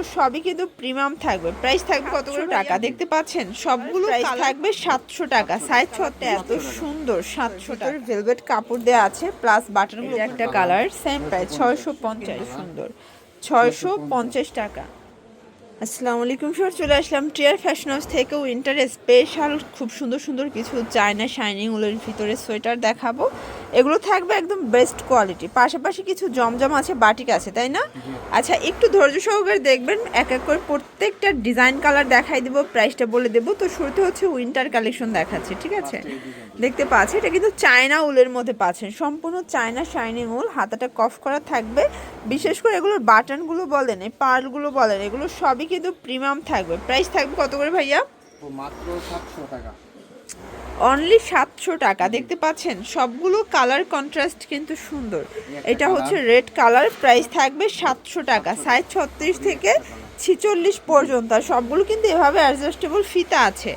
এগুলো সবই কিন্তু প্রিমিয়াম থাকবে। প্রাইস থাকবে কতগুলো টাকা? দেখতে পাচ্ছেন সবগুলো প্রাইস থাকবে সাতশো টাকা। সাইজ ছটা এত সুন্দর সাতশো টাকা। ভেলভেট কাপড় দেওয়া আছে প্লাস বাটনগুলো একটা কালার সেম প্রাইস ছয়শো পঞ্চাশ সুন্দর। ছয়শো পঞ্চাশ। টাকা। আসসালামু আলাইকুম স্যার চলে আসলাম টিয়ার ফ্যাশন হাউস থেকে উইন্টারে স্পেশাল খুব সুন্দর সুন্দর কিছু চায়না শাইনিং উলের ভিতরে সোয়েটার দেখাবো। এগুলো থাকবে একদম বেস্ট কোয়ালিটি পাশাপাশি কিছু জমজম আছে বাটিক আছে তাই না? আচ্ছা একটু ধৈর্য সহকারে দেখবেন এক এক করে প্রত্যেকটা ডিজাইন কালার দেখাই দেবো প্রাইসটা বলে দেবো। তো শুরুতে হচ্ছে উইন্টার কালেকশন দেখাচ্ছে ঠিক আছে? দেখতে পাচ্ছি এটা কিন্তু চায়না উলের মধ্যে পাচ্ছেন। সম্পূর্ণ চায়না শাইনিং উল হাতাটা কফ করা থাকবে। বিশেষ করে এগুলোর বাটনগুলো বলেন এই পার্লগুলো বলেন এগুলো সবই কিন্তু প্রিমিয়াম থাকবে। প্রাইস থাকবে কত করে ভাইয়া? মাত্র সাতশো টাকা। অনলি সাতশো টাকা। দেখতে পাচ্ছেন সবগুলো কালার কন্ট্রাস্ট কিন্তু সুন্দর। এটা হচ্ছে রেড কালার প্রাইস থাকবে সাতশো টাকা। সাইজ ছত্রিশ থেকে ছিচল্লিশ পর্যন্ত। আর সবগুলো কিন্তু এভাবে অ্যাডজাস্টেবল ফিতা আছে।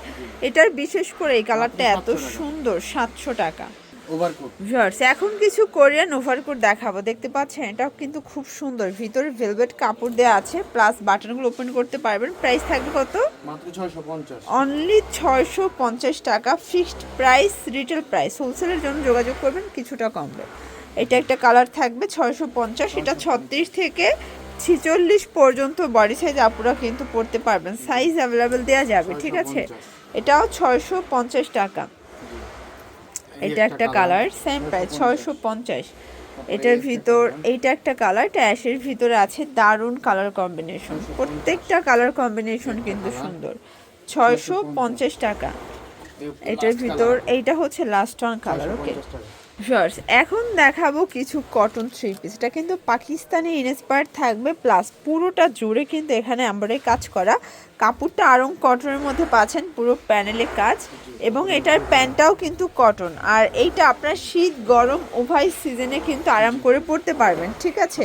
এটার বিশেষ করে এই কালারটা এত সুন্দর সাতশো টাকা। ওভারকোট ভিউয়ার্স এখন কিছু কোরিয়ান ওভারকোট দেখাবো। দেখতে পাচ্ছেন এটাও কিন্তু খুব সুন্দর। ভিতরে ভেলভেট কাপড় দেওয়া আছে প্লাস বাটনগুলো ওপেন করতে পারবেন। প্রাইস থাকবে কত? মাত্র ছয়শো পঞ্চাশ। অনলি ছয়শো পঞ্চাশ টাকা। ফিক্সড প্রাইস রিটেল প্রাইস হোলসেলের জন্য যোগাযোগ করবেন কিছুটা কমবে। এটা একটা কালার থাকবে ছয়শো পঞ্চাশ। এটা ছত্রিশ থেকে ছিচল্লিশ পর্যন্ত বডি সাইজ আপুরা কিন্তু পড়তে পারবেন। সাইজ অ্যাভেলেবেল দেওয়া যাবে ঠিক আছে? এটাও ছয়শো পঞ্চাশ টাকা। এটা একটা কালার সেম প্রাইস ছয়শো পঞ্চাশ। এটার ভিতর এইটা একটা কালার এটা অ্যাশের ভিতরে আছে দারুণ কালার কম্বিনেশন প্রত্যেকটা কালার কম্বিনেশন কিন্তু সুন্দর। ছয়শো পঞ্চাশ টাকা। এটার ভিতর এইটা হচ্ছে last one colour okay shorts এখন দেখাবো কিছু কটন থ্রি পিস এটা কিন্তু পাকিস্তানি ইনস্পায়ার থাকবে প্লাস পুরোটা জুড়ে কিন্তু এখানে আমরা কাজ করা। কাপড়টা আরং কটনের মধ্যে পাচ্ছেন পুরো প্যানেলে কাজ। এবং এটার প্যান্টটাও কিন্তু কটন। আর এইটা আপনার শীত গরম উভয় সিজনে কিন্তু আরাম করে পরতে পারবেন ঠিক আছে।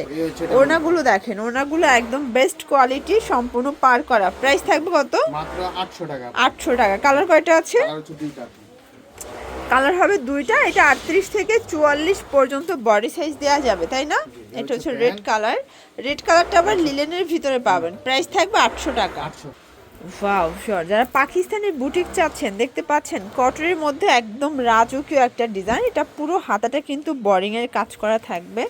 ওনাগুলো দেখেন ওনাগুলো একদম বেস্ট কোয়ালিটি সম্পূর্ণ পার করা। প্রাইস থাকবে কত? মাত্র আটশো টাকা। আটশো টাকা। কালার কয়টা আছে? কালার হবে দুইটা এটা আটত্রিশ থেকে চুয়াল্লিশ পর্যন্ত বডি সাইজ দেওয়া যাবে তাই না? এটা হচ্ছে রেড কালার রেড কালারটা আবার লিলেনের ভিতরে পাবেন। প্রাইস থাকবে আটশো টাকা। ওয়াও শিওর যারা পাকিস্তানের বুটিক চাচ্ছেন দেখতে পাচ্ছেন কটনের মধ্যে একদম রাজকীয় একটা ডিজাইন এটা পুরো হাতাটা কিন্তু বোরিং এর কাজ করা থাকবে।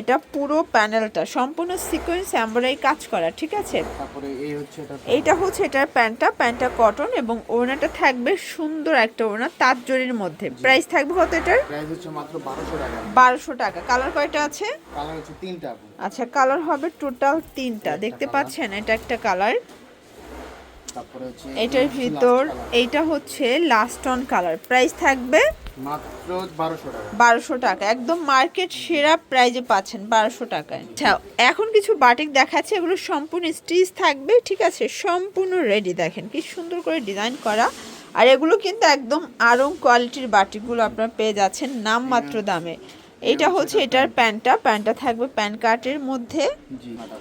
এটা পুরো প্যানেলটা সম্পূর্ণ সিকোয়েন্স এমব্রয়ডারি কাজ করা ঠিক আছে? তারপরে এই হচ্ছে এটা এইটা হচ্ছে এটার প্যান্টটা প্যান্টটা কটন এবং ওড়নাটা থাকবে সুন্দর একটা ওড়না তাঁত জরির মধ্যে। প্রাইস থাকবে কত এটার? প্রাইস হচ্ছে মাত্র বারোশো টাকা। বারোশো টাকা। কালার কয়টা আছে? কালার হচ্ছে তিনটা আচ্ছা কালার হবে টোটাল তিনটা। দেখতে পাচ্ছেন এটা একটা কালার এটার ভিতর। এইটা হচ্ছে লাস্ট অন কালার প্রাইস থাকবে মাত্র বারোশো টাকা। একদম মার্কেট সেরা প্রাইজে পাচ্ছেন বারোশো টাকায়। আচ্ছা এখন কিছু বাটিক দেখাচ্ছে এগুলো সম্পূর্ণ স্টিচ থাকবে ঠিক আছে? সম্পূর্ণ রেডি দেখেন কি সুন্দর করে ডিজাইন করা। আর এগুলো কিন্তু একদম আরং কোয়ালিটির বাটিকগুলো আপনারা পেয়ে যাচ্ছেন নামমাত্র দামে। এইটা হচ্ছে এটার প্যান্টটা প্যান্টটা থাকবে প্যান কার্টের মধ্যে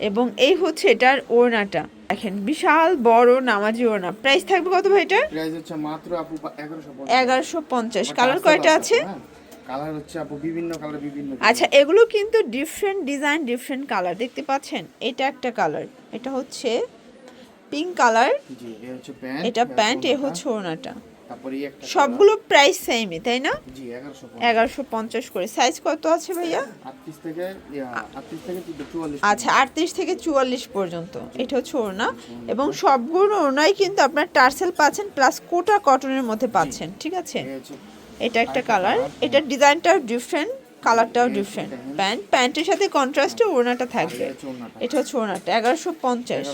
এবং এই হচ্ছে এটার ওড়নাটা। দেখেন বিশাল বড় নামাজি ওড়না। প্রাইস থাকবে কত ভাই এটার? প্রাইস হচ্ছে মাত্র আপু এগারোশো এগারোশো পঞ্চাশ। কালার কয়টা আছে? কালার হচ্ছে আপু বিভিন্ন কালার বিভিন্ন আচ্ছা এগুলো কিন্তু ডিফারেন্ট ডিজাইন ডিফারেন্ট কালার দেখতে পাচ্ছেন? এটা একটা কালার এটা হচ্ছে পিঙ্ক কালার জি এই হচ্ছে প্যান্ট এটা প্যান্ট এ হচ্ছে ওড়নাটা। সবগুলো প্রাইস সেমই তাই না? জি এগারোশো পঞ্চাশ। করে। সাইজ কত আছে ভাইয়া? ইয়া, আচ্ছা আটত্রিশ থেকে চুয়াল্লিশ পর্যন্ত। এটা হচ্ছে ওড়না। এবং সবগুলো ওড়নাই কিন্তু আপনার টার্সেল পাচ্ছেন প্লাস কোটা কটনের মধ্যে পাচ্ছেন ঠিক আছে? এটা একটা কালার এটা ডিজাইনটা ডিফারেন্ট কালারটাও ডিফারেন্ট প্যান্ট প্যান্টের সাথে কন্ট্রাস্টে ওড়নাটা থাকবে। এটা হচ্ছে ওড়নাটা এগারোশো পঞ্চাশ।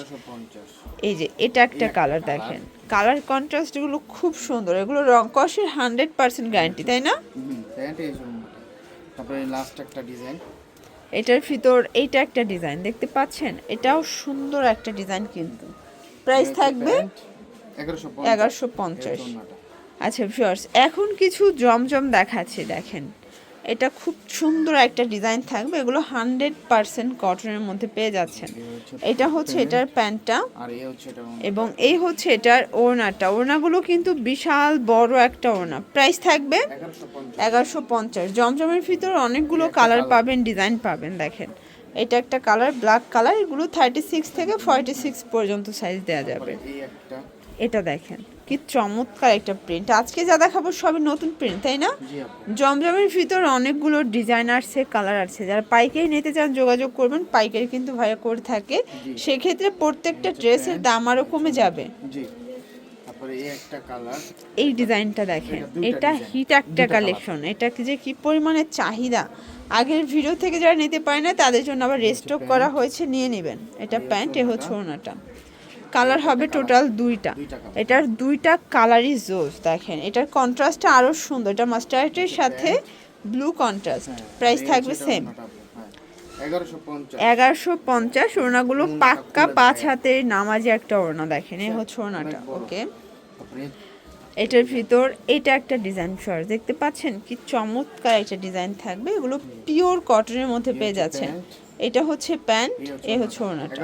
এই যে এটা একটা কালার দেখেন। কালার কন্ট্রাস্টগুলো খুব সুন্দর। এগুলো রং কষের হান্ড্রেড পার্সেন্ট গ্যারান্টি তাই না? এটার ভিতর এইটা একটা ডিজাইন দেখতে পাচ্ছেন? এটাও সুন্দর একটা ডিজাইন কিন্তু। প্রাইস থাকবে এগারোশো এগারোশো পঞ্চাশ। আচ্ছা ভিউয়ার্স এখন কিছু জমজম দেখাচ্ছে দেখেন। এটা খুব সুন্দর একটা ডিজাইন থাকবে। এগুলো হান্ড্রেড পার্সেন্ট কটনের মধ্যে পেয়ে যাচ্ছেন। এটা হচ্ছে এটার প্যান্টটা এবং এই হচ্ছে এটার ওড়নাটা। ওড়নাগুলো কিন্তু বিশাল বড় একটা ওড়না। প্রাইস থাকবে এগারোশো পঞ্চাশ। জমজমের ভিতর অনেকগুলো কালার পাবেন ডিজাইন পাবেন দেখেন। এটা একটা কালার ব্ল্যাক কালার। এগুলো থার্টি সিক্স থেকে ফর্টি সিক্স পর্যন্ত সাইজ দেওয়া যাবে। এটা দেখেন। কি চমৎকার একটা প্রিন্ট আজকে যা দেখাবো সবই নতুন প্রিন্ট তাই না? জমজমের ভিতর অনেকগুলো ডিজাইন আসছে কালার আছে যারা পাইকারি নিতে চান যোগাযোগ করবেন পাইকারি কিন্তু ভাইয়া করে থাকে। সেক্ষেত্রে প্রত্যেকটা ড্রেসের দাম আরও কমে যাবে। এই ডিজাইনটা দেখেন। এটা হিট একটা কালেকশন এটা যে কি পরিমাণে চাহিদা। আগের ভিডিও থেকে যারা নিতে পারে না তাদের জন্য আবার রেস্টক করা হয়েছে নিয়ে নেবেন। এটা প্যান্ট এ হচ্ছে ওনাটা। কালার হবে টোটাল দুইটা। এটার দুইটা কালারই জোস দেখেন। এটার কন্ট্রাস্টটা আরও সুন্দর। এটা মাস্টার্ডের সাথে ব্লু কন্ট্রাস্ট প্রাইস থাকবে সেম হ্যাঁ, এগারোশো পঞ্চাশ। ওড়নাগুলো পাক্কা পাঁচ। হাতের নামাজি একটা ওড়না দেখেন। এই হচ্ছে ওড়নাটা ওকে। এটার ভিতর এটা একটা ডিজাইন শর্ট দেখতে পাচ্ছেন কি চমৎকার একটা ডিজাইন থাকবে। এগুলো পিওর কটনের মধ্যে পেয়ে যাচ্ছেন। এটা হচ্ছে প্যান্ট এই এ হচ্ছে ওড়নাটা।